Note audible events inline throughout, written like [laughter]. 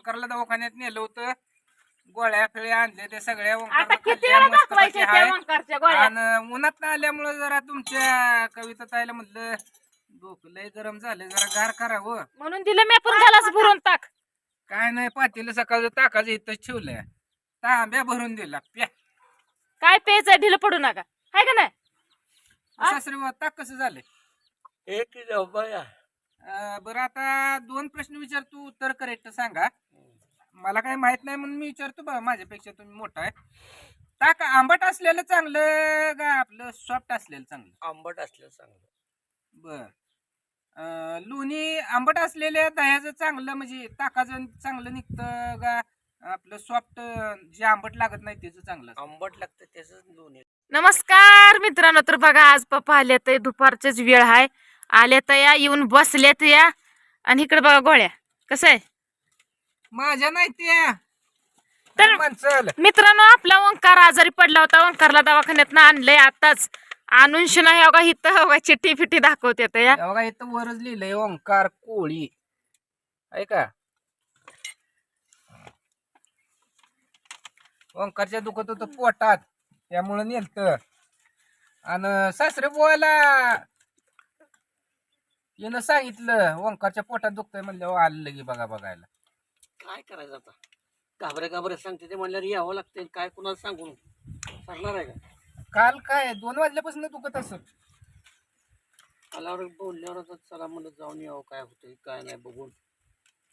ओंकारला दवाखान्यात नेलं होतं. गोळ्या फिळ्या आणले ते सगळ्या आता किती खाल्ल्या, वेळा मस्तपैकी दाखवायचे त्या हाय. ओंकारच्या गोळ्या? आणि उन्हात आल्यामुळं जरा तुमच्या कविता ताईला म्हटलं डोकं लय गरम झालं जरा गार करावं. म्हणून दिलं मी पण घालाच भरून टाक. काय नाही पातेलं सकाळचं ताकाचं इथं ठेवलंय तांब्या भरून दिला प्या. काय प्यायचंय ढिलं पडू नका. हाय का नाही? सासरे बुवा, ताक कसं झालंय? एक बघा बरं आता दोन प्रश्न विचारतो उत्तर करेक्ट सांगा. मला काही माहीत नाही म्हणून मी विचारतो बघा माझ्यापेक्षा तुम्ही मोठा आहे. ताक आंबट असलेलं चांगलं का आपलं सॉफ्ट असलेलं चांगलं? आंबट असलं चांगलं. बर. लोणी आंबट असलेल्या दह्याचं चांगलं म्हणजे ताकाचं चांगलं निघतं का आपलं सॉफ्ट जे आंबट लागत नाही त्याचं चांगलं? आंबट लागतं त्याच दोन्ही नमस्कार मित्रांनो तर बघा आज पप्पा आले तर दुपारचीच वेळ आहे. आले तर या येऊन बसलेत या. आणि इकडे बघा गोळ्या कसं आहे? माझ्या नाही त्या. तर- माणसाल मित्रांनो आपला ओंकार आजारी पडला होता. ओंकारला दवाखान्यात आणलंय आताच. आणून शिना हे बघा इथं बघा चिठ्ठी फिट्टी दाखवते या. बघा इथं वरच लिहिलंय ओंकार कोळी. आहे का? ओंकारच्या दुखत होतं पोटात. त्यामुळं नेलत. आणि सासरे बुवाला यानं सांगितलं ओंकारच्या पोटात दुखतंय म्हणल्यावर आलं लगे बघा बघायला. काय करायचं आता? घाबरे घाबरे सांगते ते म्हणल्यावर यावं लागते काय कुणाला सांगून सांगणार आहे का? काल काय दोन वाजल्यापासून दुखत असत. आल्यावर बोलल्यावर आता चला म्हणलं जाऊन यावं काय होतंय काय नाही बघून.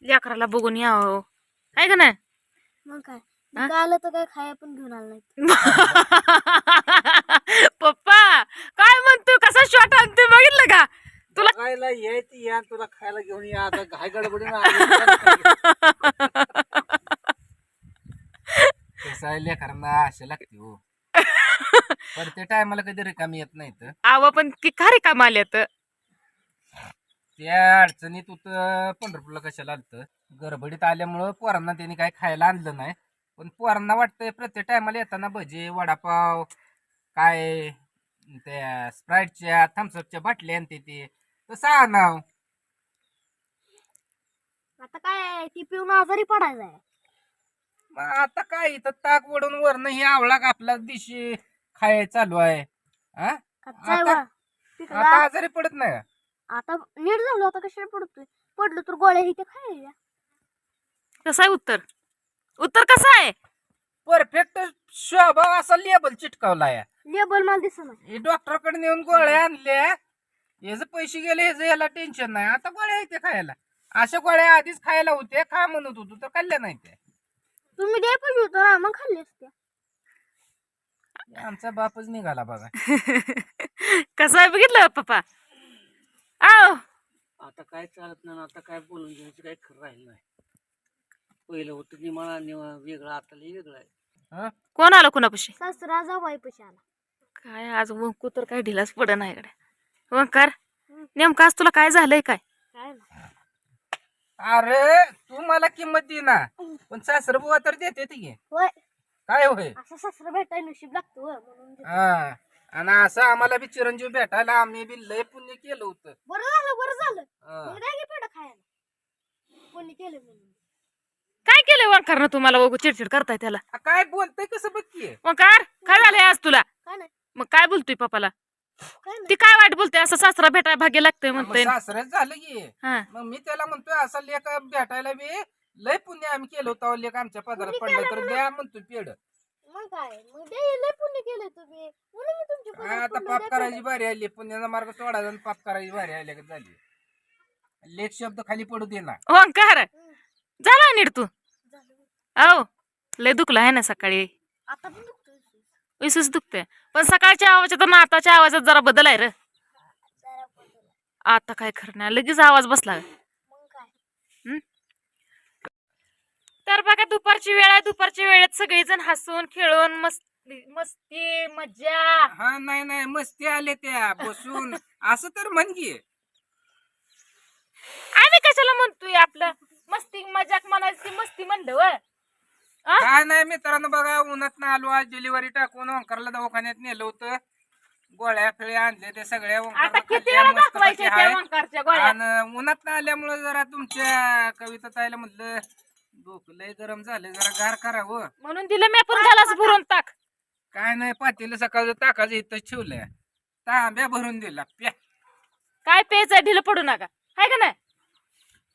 लेकराला बघून या हो आहे का नाही? मग काय? हा? काय आलं तर काय खाया पण घेऊन आलं नाही. [laughs] पप्पा काय म्हणतो कसा शॉट आणते बघितलं का? तुला- बघायला यायचं या तुला खायला घेऊन या. आता घाय गडबडीनं कसं आहे लेकरांना आशा लागते हो. पण ते टायमाला कधी रिकामी येत नाही तर आव पण ती खारी काम आले तर त्या अडचणीत होतं पंढरपूरला कशाला आलतं? गडबडीत आल्यामुळं पोरांना त्यांनी काय खायला आणलं नाही. पण पोरांना वाटतंय प्रत्येक टायमाला येताना भजे वडापाव काय त्या स्प्राईटच्या थम्सअपच्या बाटल्या आणते ते. तसं आणाव आता काय ती पिऊन आजारी पडायचं आहे. मग आता काय? इथं ताक वडून वरनं हे आवळा आपला दिशी खाय चालू आहे. हा? कच्चा आहे आता- वा. पिकला. आता आजारी पडत नाही. का? आता नीट झालो आता कशाला पडतोय? पडलो तर गोळ्या इथे खायला. कसं आहे उत्तर? उत्तर कसं आहे? परफेक्ट स्वभाव असा लेबल चिटकावला या लेबल मला दिसत नाही हे डॉक्टरकडे नेऊन गोळ्या आणल्या. याचे पैसे गेले ह्याचं याला टेन्शन नाही. आता गोळ्या येते खायला. अशा गोळ्या आधीच खायला होत्या खा म्हणत होतो तर खाल्ल्या नाही त्या. तुम्ही दे पाहिजे होतं ना मग खाल्ली असत्या आमचा बापच निघाला बघा. [laughs] कसं आहे बघितलं पप्पा? आव आता काय चालत नाही आता काय बोलून घ्यायचं काय खरं राहिलं नाही. पहिलं होतं निमाळा निमा वेगळं आता लई वेगळं आहे. हं? कोण आलं कुणापाशी? सासरा पशी आला. काय आज वंकू तर काय ढिलाच पड नाही इकडे. वंकार नेमकं आज तुला काय झालंय काय? काय ना अरे तू मला किंमत दे ना. पण सासर बुवा तर देते ती. होय. काय होय? असं सासरा भेटायला नशीब लागतो होय, म्हणून देतो. हा. आणि असं आम्हाला बी चिरंजीव भेटायला आम्ही बी लय पुण्य केलं होतं. बरं झालं बरं झालं. हा. मग खायला? कोणी केलं म्हणून. काय केलंय वंकार तुम्हाला? बघू चिडचिड करताय त्याला. आ, काय बोलतय कसं बघ की? वंकार काय झालंय आज तुला? काय नाही. मग काय बोलतोय पप्पाला? ती काय वाईट बोलते? असं सासरा भेटाय भाग्य लागतंय म्हणतोय. सासरच झालं की. हा. मग मी त्याला म्हणतोय असा लेख भेटायला बी लय पुण्य आम्ही केलं होतं लेख आमच्या पदरात पडलं तर? द्या म्हणतो पेड मग काय? मग द्या लय पुण्य केलंय तुम्ही. म्हणून मी तुमची काय पदरात आता पडलो, पाप द्या करायची पेढा. बारी आली पुण्याचा मार्ग सोडायचा आणि पाप करायची बारी आली का झाली. लेख शब्द खाली पडू दे ना. हं, झाला नीट तू. झालं. औ लय दुखला आहे ना सकाळी. आता पण विसूच दुखते पण सकाळच्या आवाजात आणि आताच्या आवाजात जरा बदल आहे रे. आता काय खरं नाही. लगेच आवाज बसला. मग काय? तर बघा दुपारची वेळ आहे. दुपारच्या वेळेत सगळेजण हसून खेळून मस्ती मस्ती मज्जा. हा नाही नाही. मस्ती आले त्या. बसून. असं तर म्हण की. आम्ही कशाला म्हणतोय आपलं? मस्ती मजाक म्हणायची मस्ती म्हणलं व? काय नाही मित्रांनो बघा उन्हात आलो आज डिलिव्हरी टाकून. ओंकारला दवाखान्यात नेलं होतं. गोळ्या फिळ्या आणले ते सगळ्या. आता ओंकारला किती खाल्ल्या, वेळा मस्तपैकी दाखवायचे हाय. त्या ओंकारच्या गोळ्या? आणि उन्हात आल्यामुळे जरा तुमच्या कविता ताईला म्हटलं डोकं लय गरम झाले जरा गार करावं म्हणून दिलं मी पण त्यालाच भरून टाक. काय नाही पातेलं सकाळचं ताकाचं इथं ठेवलंय. तांब्या भरून दिला प्या. काय प्यायचं ढिलं पडू नका. हाय का नाही?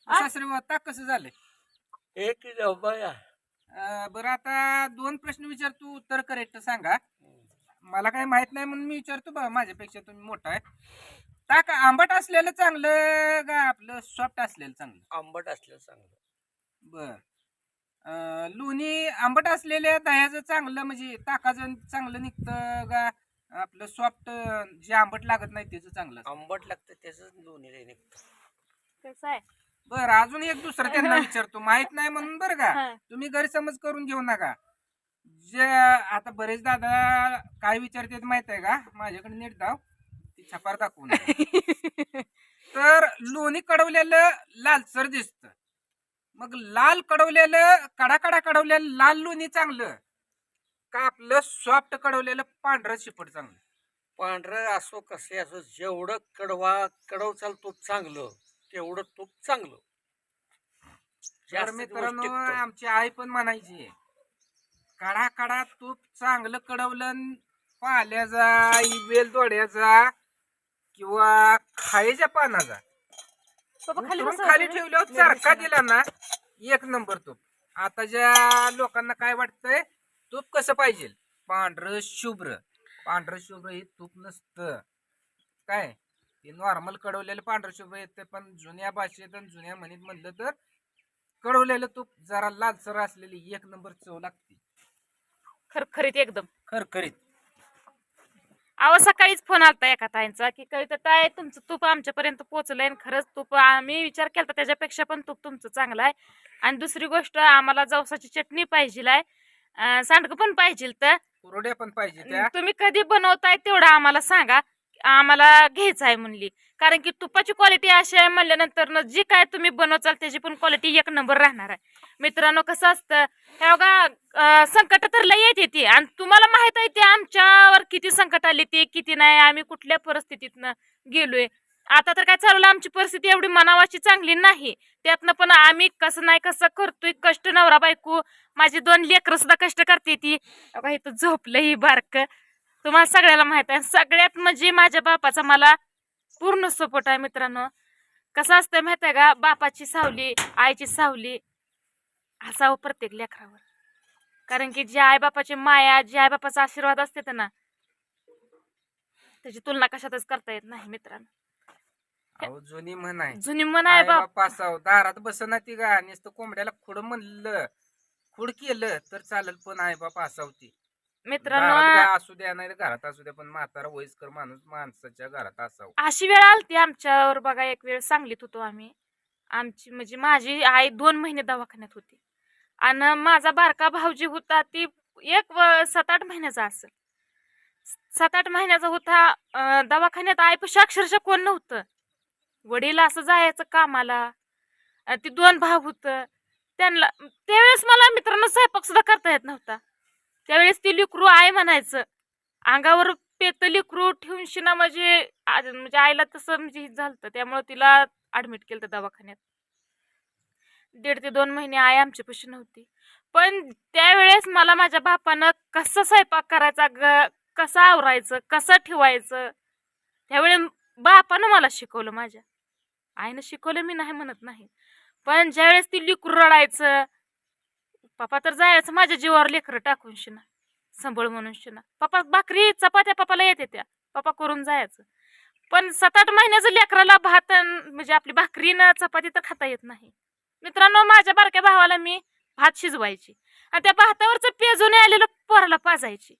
सासरे बुवा, ताक कसं झालंय? एक किलो बया. अं, बरं आता दोन प्रश्न विचार तू उत्तर करेक्ट सांगा. मला काही माहीत नाही म्हणून मी विचारतो बा माझ्यापेक्षा तुम्ही मोठा आहे. ताक आंबट असलेलं चांगलं का आपलं सॉफ्ट असलेलं चांगलं? आंबट असलं चांगलं. बर. अं, लोणी आंबट असलेल्या दह्याचं चांगलं म्हणजे ताकाचं चांगलं निघतं का आपलं सॉफ्ट जे आंबट लागत नाही त्याचं चांगलं? असतं? आंबट लागतं त्याच लोणी निघतं. कसं आहे? बरं अजून एक दुसरं त्यांना [laughs] विचारतो. माहीत नाही म्हणून बरं का? हा. तुम्ही गैरसमज करून घेऊ नका. जे आता बरेच दादा काय विचारतात माहीत आहे का? माझ्याकडे नीट दाव. ती छपार दाखवून [laughs] तर लोणी कडवलेलं लालसर दिसत. मग लाल कडवलेलं कडा कडा कडवलेलं लाल लोणी चांगलं का आपलं सॉफ्ट कडवलेलं पांढरं शिपट चांगलं? पांढरं असो कसे असो जेवढं कडवा कडवचाल तूप चांगलं. तेवढं तूप चांगलं. तर जास्त दिवस मित्रांनो टिकतं. आमची आई पण म्हणायची काढा काढा तूप चांगलं कडवलं पाल्याचा वेल दोड्याचा किंवा खायच्या पानाचा. बाबा खाली उतरून बसव. खाली ठेवल्यावर चरखा दिला ना एक नंबर तूप. आता ज्या लोकांना काय वाटतंय तूप कसं पाहिजे? पांढरं शुभ्र. पांढरं शुभ्र हे तूप नसतं. काय? हे नॉर्मल कडवलेलं पांढरं शुभ्र येतं पण जुन्या भाषेत आणि जुन्या म्हणीत म्हणलं तर कडवलेलं तूप जरा लालसर असलेली एक नंबर चव लागते. खरखरीत एकदम. खरखरीत. अहो सकाळीच फोन आलता एका ताईंचा की कविता ताई तुमचं तूप आमच्यापर्यंत पोहोचलंय आणि खरंच तूप आम्ही विचार केला त्याच्यापेक्षा पण तूप तुमचं चांगलं आहे. आणि दुसरी गोष्ट आम्हाला जवसाची चटणी पाहिजे आहे सांडगं पण पाहिजे तर. कुरड्या पण पाहिजे त्या. तुम्ही कधी बनवताय तेवढं आम्हाला सांगा. आम्हाला घ्यायचं आहे म्हणली. कारण की तुपाची क्वालिटी अशी आहे म्हणल्यानंतर जी काय तुम्ही बनवचाल त्याची पण क्वालिटी एक नंबर राहणार आहे. मित्रांनो कसं असतं हे बघा संकट तर लय येते ती आणि तुम्हाला माहीत आहे ते आमच्यावर किती संकट आली ते किती नाही आम्ही कुठल्या परिस्थितीतनं गेलोय. आता तर काय चालवलं आमची परिस्थिती एवढी मनावाची चांगली नाही. त्यातनं पण आम्ही कसं नाही कसं करतोय कष्ट नवरा बायको माझी दोन लेकरं सुद्धा कष्ट करते ती. झोपलंही इथं झोपलं ही बारक. तुम्हाला सगळ्याला माहीत आहे. सगळ्यात म्हणजे माझ्या बापाचा मला पूर्ण सपोर्ट आहे मित्रांनो. कसं असतं माहीत आहे का? बापाची सावली आईची सावली हसावं प्रत्येक लेकरावर. कारण की जे आई बापाची माया जे आई बापाचा आशीर्वाद असते ना त्याची तुलना कशातच करता येत नाही मित्रांनो. अहो जुनी म्हण आहे. जुनी मन आहे बाप. पासाव दारात बसना ती गा नुसतं कोंबड्याला खुड म्हणलं खुड केलं तर चालेल पण आई बाप असावती मित्रांनो असू द्या नाही घरात असू द्या पण म्हातारा वयस्कर माणूस माणसाच्या घरात असावं. अशी वेळ आलती आमच्यावर बघा एक वेळ सांगलीत होतो आम्ही. आमची म्हणजे माझी आई दोन महिने दवाखान्यात होती. आणि माझा बारका भाऊजी होता ती एक व- सात आठ महिन्याचा असेल. सात आठ महिन्याचा होता अं, दवाखान्यात आईपाशी अक्षरशः कोण नव्हतं. वडील असं जायचं कामाला. अं, ती दोन भाऊ होतं. त्यांना त्यावेळेस मला मित्रांनो स्वयंपाक सुद्धा करता येत नव्हता. त्यावेळेस ती लिकरू आई म्हणायचं. अंगावर पेतली लिकरू ठेवून शिना म्हणजे म्हणजे आईला तसं म्हणजे हे झालं त्यामुळे तिला ऍडमिट केलं दवाखान्यात. दीड ते दोन महिने आई आमच्यापाशी नव्हती. पण त्यावेळेस मला माझ्या बापानं कसं स्वयंपाक करायचा ग कसं आवरायचं कसं ठेवायचं त्यावेळेस बापानं मला शिकवलं माझ्या. आईनं शिकवलं मी नाही म्हणत नाही. पण ज्यावेळेस ती लिकरू रडायचं पप्पा तर जायचं माझ्या जीवावर लेकरं टाकून शिना संभळ म्हणून शिना. पप्पा भाकरी चपात्या पप्पाला येते त्या. पप्पा करून जायचं. पण सात आठ महिन्याचं लेकराला भात म्हणजे आपली भाकरी ना चपाती तर खाता येत नाही. मित्रांनो माझ्या बारक्या भावाला मी भात शिजवायची. आणि त्या भातावरचं पेजून आलेलं पोराला पाजायची.